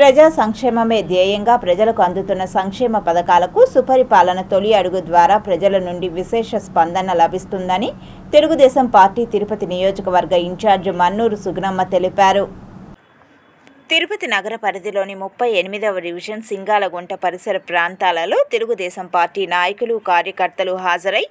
ప్రజా సంక్షేమమే ధ్యేయంగా ప్రజలకు అందుతున్న సంక్షేమ పథకాలకు సుపరిపాలన తొలి అడుగు ద్వారా ప్రజల నుండి విశేష స్పందన లభిస్తుందని తెలుగుదేశం పార్టీ తిరుపతి నియోజకవర్గ ఇన్ఛార్జ్ మన్నూరు సుగుణమ్మ తెలిపారు. తిరుపతి నగర పరిధిలోని ముప్పై ఎనిమిదవ డివిజన్ సింగాలగుంట పరిసర ప్రాంతాలలో తెలుగుదేశం పార్టీ నాయకులు కార్యకర్తలు హాజరై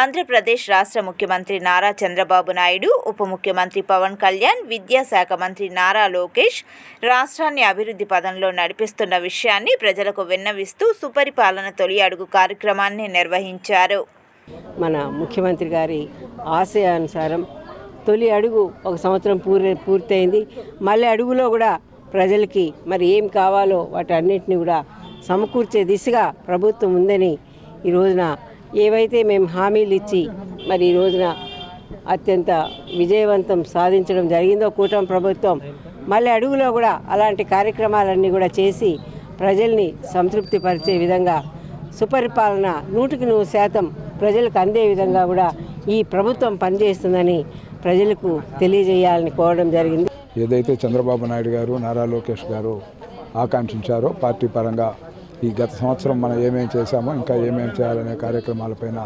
ఆంధ్రప్రదేశ్ రాష్ట్ర ముఖ్యమంత్రి నారా చంద్రబాబు నాయుడు ఉప ముఖ్యమంత్రి పవన్ కళ్యాణ్ విద్యాశాఖ మంత్రి నారా లోకేష్ రాష్ట్రాన్ని అభివృద్ధి పదంలో నడిపిస్తున్న విషయాన్ని ప్రజలకు విన్నవిస్తూ సుపరిపాలన తొలి అడుగు కార్యక్రమాన్ని నిర్వహించారు. మన ముఖ్యమంత్రి గారి ఆశయానుసారం తొలి అడుగు ఒక సంవత్సరం పూర్తి పూర్తయింది. మళ్ళీ అడుగులో కూడా ప్రజలకి మరి ఏం కావాలో వాటన్నిటిని కూడా సమకూర్చే దిశగా ప్రభుత్వం ఉందని ఈ రోజున ఏవైతే మేము హామీలు ఇచ్చి మరి ఈ రోజున అత్యంత విజయవంతం సాధించడం జరిగిందో కూటమి ప్రభుత్వం మళ్ళీ అడుగులో కూడా అలాంటి కార్యక్రమాలన్నీ కూడా చేసి ప్రజల్ని సంతృప్తిపరిచే విధంగా సుపరిపాలన నూటికి నూరు శాతం ప్రజలకు అందే విధంగా కూడా ఈ ప్రభుత్వం పనిచేస్తుందని ప్రజలకు తెలియజేయాలని కోరడం జరిగింది. ఏదైతే చంద్రబాబు నాయుడు గారు నారా లోకేష్ గారు ఆకాంక్షించారో పార్టీ పరంగా ఈ గత సంవత్సరం మనం ఏమేం చేశామో ఇంకా ఏమేం చేయాలనే కార్యక్రమాలపైన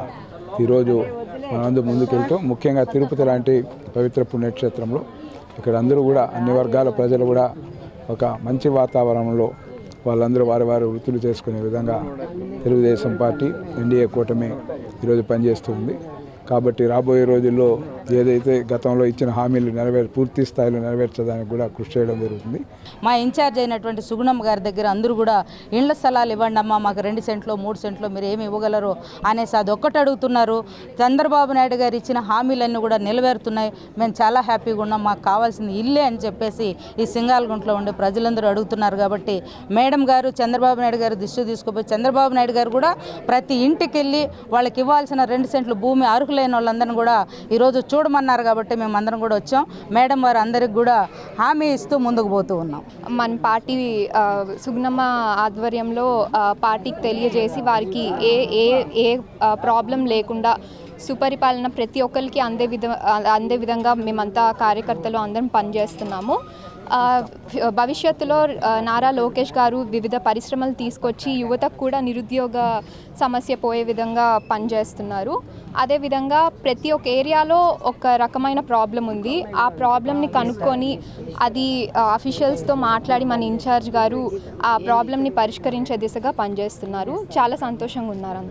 ఈరోజు మనందరూ ముందుకెళ్తూ ముఖ్యంగా తిరుపతి లాంటి పవిత్ర పుణ్యక్షేత్రంలో ఇక్కడ అందరూ కూడా అన్ని వర్గాల ప్రజలు కూడా ఒక మంచి వాతావరణంలో వాళ్ళందరూ వారి వారి వృత్తులు చేసుకునే విధంగా తెలుగుదేశం పార్టీ ఎన్డీఏ కూటమి ఈరోజు పనిచేస్తుంది కాబట్టి రాబోయే రోజుల్లో ఏదైతే గతంలో ఇచ్చిన హామీలు నెరవేర్ పూర్తి స్థాయిలో నెరవేర్చడానికి కూడా కృషి చేయడం జరుగుతుంది. మా ఇన్ఛార్జ్ అయినటువంటి సుగుణమ్మ గారి దగ్గర అందరూ కూడా ఇండ్ల స్థలాలు ఇవ్వండి అమ్మా మాకు రెండు సెంట్లో మూడు సెంట్లో మీరు ఏమి ఇవ్వగలరు అనేసి అది ఒక్కటి అడుగుతున్నారు. చంద్రబాబు నాయుడు గారు ఇచ్చిన హామీలన్నీ కూడా నెరవేరుతున్నాయి. మేము చాలా హ్యాపీగా ఉన్నాం. మాకు కావాల్సింది ఇల్లే అని చెప్పేసి ఈ సింగాలగుంట్లో ఉండే ప్రజలందరూ అడుగుతున్నారు కాబట్టి మేడం గారు చంద్రబాబు నాయుడు గారు దృష్టి తీసుకుపోయి చంద్రబాబు నాయుడు గారు కూడా ప్రతి ఇంటికి వెళ్ళి వాళ్ళకి ఇవ్వాల్సిన రెండు సెంట్లు భూమి అర్హులు లేని వాళ్ళందరినీ కూడా ఈరోజు చూడమన్నారు కాబట్టి మేము అందరం కూడా వచ్చాం. మేడం వారు అందరికి కూడా హామీ ఇస్తూ ముందుకు పోతూ ఉన్నాం. మన పార్టీ సుగ్నమ్మ ఆధ్వర్యంలో పార్టీకి తెలియజేసి వారికి ఏ ఏ ఏ ప్రాబ్లం లేకుండా సుపరిపాలన ప్రతి ఒక్కరికి అందే విధ అందే విధంగా మేమంతా కార్యకర్తలు అందరం పనిచేస్తున్నాము. భవిష్యత్తులో నారా లోకేష్ గారు వివిధ పరిశ్రమలు తీసుకొచ్చి యువతకు కూడా నిరుద్యోగ సమస్య పోయే విధంగా పనిచేస్తున్నారు. అదేవిధంగా ప్రతి ఒక్క ఏరియాలో ఒక రకమైన ప్రాబ్లం ఉంది. ఆ ప్రాబ్లమ్ని కనుక్కొని అది అఫీషియల్స్తో మాట్లాడి మన ఇన్ఛార్జ్ గారు ఆ ప్రాబ్లమ్ని పరిష్కరించే దిశగా పనిచేస్తున్నారు. చాలా సంతోషంగా ఉన్నారు